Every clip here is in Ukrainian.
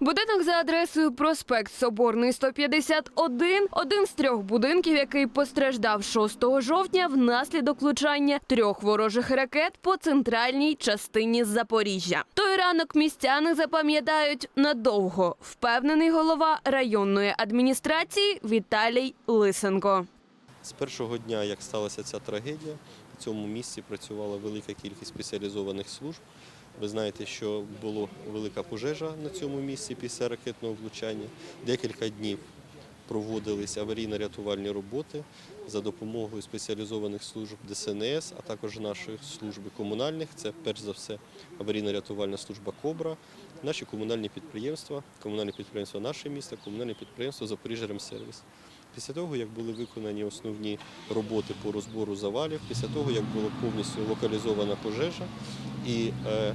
Будинок за адресою проспект Соборний 151 – один з трьох будинків, який постраждав 6 жовтня внаслідок влучання трьох ворожих ракет по центральній частині Запоріжжя. Той ранок містяни запам'ятають надовго, впевнений голова районної адміністрації Віталій Лисенко. З першого дня, як сталася ця трагедія, в цьому місці працювала велика кількість спеціалізованих служб. Ви знаєте, що була велика пожежа на цьому місці після ракетного влучання. Декілька днів проводились аварійно-рятувальні роботи за допомогою спеціалізованих служб ДСНС, а також нашої служби комунальних. Це перш за все аварійно-рятувальна служба Кобра, наші комунальні підприємства, комунальне підприємство наше місто, комунальне підприємство Запоріжжя Ремсервіс. Після того, як були виконані основні роботи по розбору завалів, після того, як була повністю локалізована пожежа і е,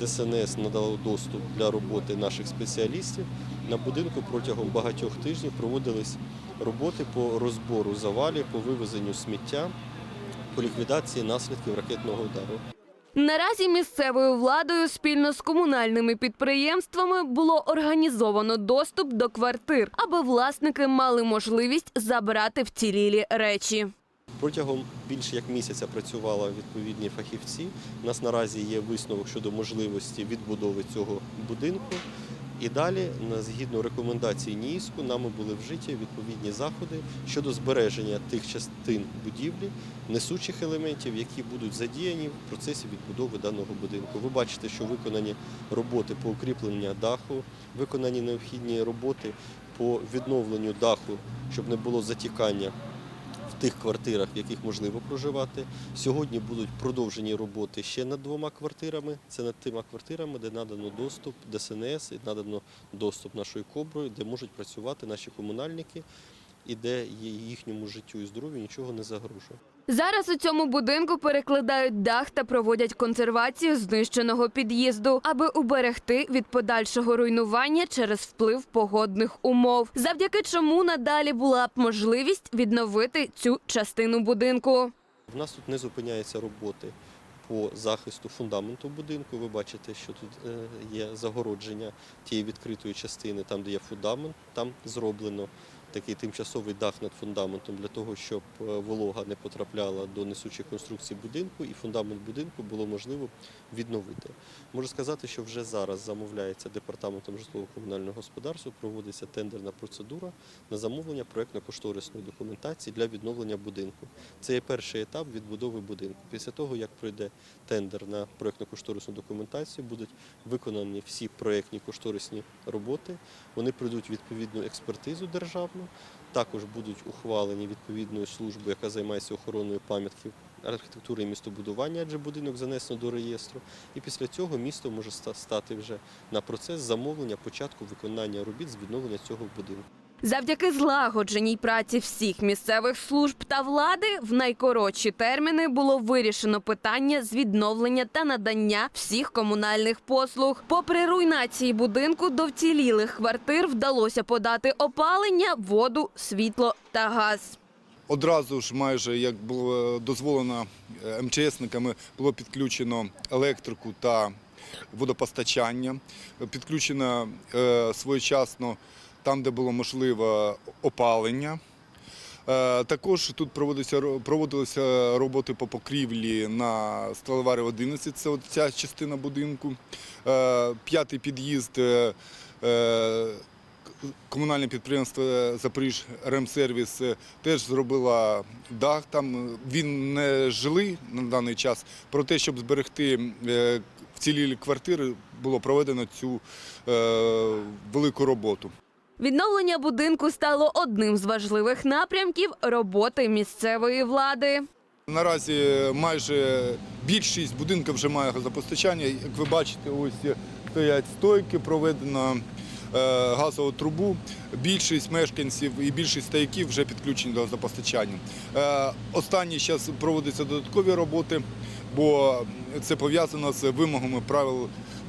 ДСНС надало доступ для роботи наших спеціалістів, на будинку протягом багатьох тижнів проводились роботи по розбору завалів, по вивезенню сміття, по ліквідації наслідків ракетного удару. Наразі місцевою владою спільно з комунальними підприємствами було організовано доступ до квартир, аби власники мали можливість забрати вцілілі речі. Протягом більше як місяця працювали відповідні фахівці. У нас наразі є висновок щодо можливості відбудови цього будинку. І далі, згідно рекомендацій НІІСКу, нами були вжиті відповідні заходи щодо збереження тих частин будівлі, несучих елементів, які будуть задіяні в процесі відбудови даного будинку. Ви бачите, що виконані роботи по укріпленню даху, виконані необхідні роботи по відновленню даху, щоб не було затікання тих квартирах, в яких можливо проживати. Сьогодні будуть продовжені роботи ще над двома квартирами. Це над тими квартирами, де надано доступ ДСНС і надано доступ нашою коброю, де можуть працювати наші комунальники і де їхньому життю і здоров'ю нічого не загрожує. Зараз у цьому будинку перекладають дах та проводять консервацію знищеного під'їзду, аби уберегти від подальшого руйнування через вплив погодних умов, завдяки чому надалі була б можливість відновити цю частину будинку. В нас тут не зупиняються роботи по захисту фундаменту будинку. Ви бачите, що тут е, є загородження тієї відкритої частини, там де є фундамент, там зроблено такий тимчасовий дах над фундаментом для того, щоб е, волога не потрапляла до несучих конструкцій будинку, і фундамент будинку було можливо відновити. Можу сказати, що вже зараз замовляється департаментом житлово-комунального господарства, проводиться тендерна процедура на замовлення проєктно-кошторисної документації для відновлення будинку. Це є перший етап відбудови будинку. Після того, як пройде тендер на проєктно-кошторисну документацію, будуть виконані всі проєктні кошторисні роботи. Вони пройдуть відповідну експертизу державну. Також будуть ухвалені відповідною службою, яка займається охороною пам'ятків архітектури і містобудування, адже будинок занесено до реєстру. І після цього місто може стати вже на процес замовлення початку виконання робіт з відновлення цього будинку. Завдяки злагодженій праці всіх місцевих служб та влади в найкоротші терміни було вирішено питання з відновлення та надання всіх комунальних послуг. Попри руйнації будинку, до вцілілих квартир вдалося подати опалення, воду, світло та газ. Одразу ж майже як було дозволено е, МЧСниками, було підключено електрику та водопостачання. Підключено е, своєчасно там, де було можливо опалення. Е, Також тут проводилися, роботи по покрівлі на Сталеварі 11, це ця частина будинку. Е, П'ятий під'їзд е, комунальне підприємство Запоріж Ремсервіс теж зробила дах. Він не жилий на даний час. Про те, щоб зберегти вцілілі квартири, було проведено цю велику роботу. Відновлення будинку стало одним з важливих напрямків роботи місцевої влади. Наразі майже більшість будинків вже має газопостачання. Як ви бачите, ось стоять стойки, проведено е, газову трубу. Більшість мешканців і більшість стояків вже підключені до газопостачання. Е, Останні зараз проводяться додаткові роботи, бо це пов'язано з вимогами правил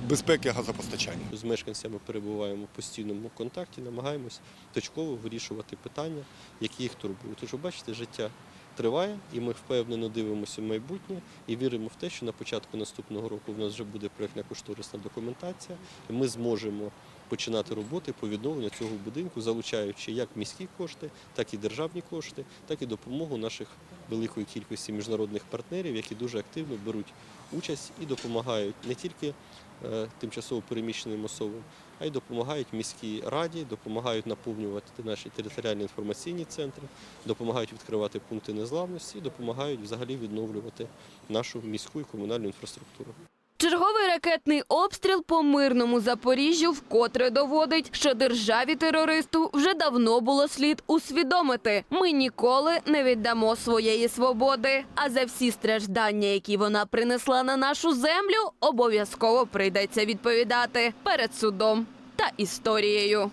безпеки газопостачання. З мешканцями перебуваємо в постійному контакті, намагаємось точково вирішувати питання, які їх турбують. Тож бачите, життя триває, і ми впевнено дивимося в майбутнє і віримо в те, що на початку наступного року в нас вже буде проєктна кошторисна документація, і ми зможемо починати роботи по відновленню цього будинку, залучаючи як міські кошти, так і державні кошти, так і допомогу наших великої кількості міжнародних партнерів, які дуже активно беруть участь і допомагають не тільки е, тимчасово переміщеним особам, а й допомагають міській раді, допомагають наповнювати наші територіальні інформаційні центри, допомагають відкривати пункти незламності допомагають взагалі відновлювати нашу міську і комунальну інфраструктуру. Черговий ракетний обстріл по мирному Запоріжжю вкотре доводить, що державі терористу вже давно було слід усвідомити. Ми ніколи не віддамо своєї свободи. А за всі страждання, які вона принесла на нашу землю, обов'язково прийдеться відповідати перед судом та історією.